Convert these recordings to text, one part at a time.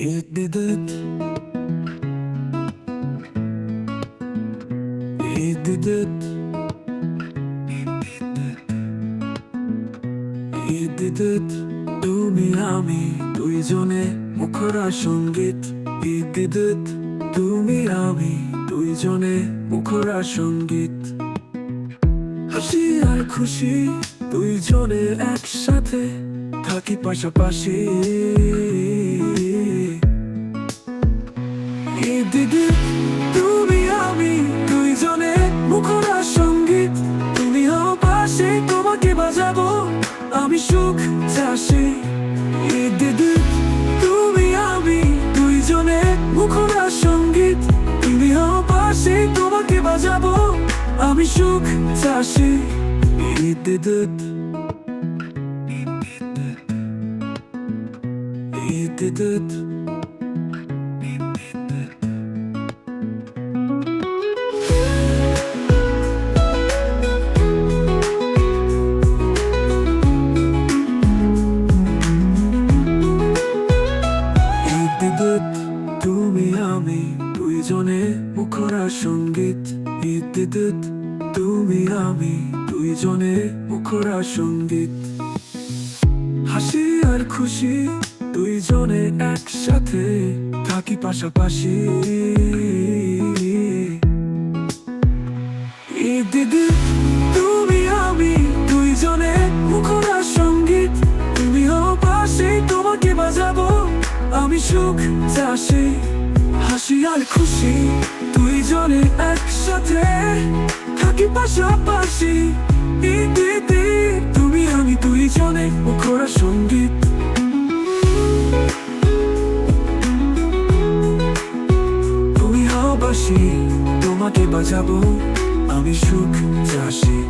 İddidıt İddidıt ইদ্দিদত তুমি, আমি দুইজনে মুখরা সংগীত। ইদ্দিদত তুমি, আমি দুইজনে মুখরা সংগীত। হাসি আর খুশি দুইজনে একসাথে থাকি পাশাপাশি। ইদ্দিদত তুমি আমি দুইজনে মুখরা সংগীত তুমি পাশে, তোমাকে বাজাবো। আমি সুখ চাষি। ইদ্দিদত তুমি আমি দুইজনে মুখরা সংগীত তুমি পাশে, তোমাকে বাজাবো। আমি সুখ চাষি। ইদ্দিদত ইদ্দিদত ইদ্দিদত তুমি আমি দুইজনে মুখরা সংগীত। ইদ্দিদত তুমি আমি দুইজনে মুখরা সংগীত। হাসি আর খুশি দুইজনে একসাথে থাকি পাশাপাশি। ইদ্দিদত তুমি আমি দুইজনে মুখরা সংগীত। তুমি হও পাশে তোমাকে বাজাবো। আমি সুখ চাষি হাসি আর খুশি। দুইজনে একসাথে থাকি পাশাপাশি। তুমি, আমি দুইজনে মুখরা সংগীত। তুমি হও বাসি তোমাকে বাজাবো। আমি সুখ চাষি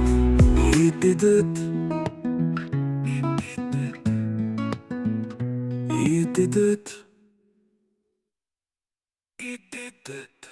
You did it. You did it.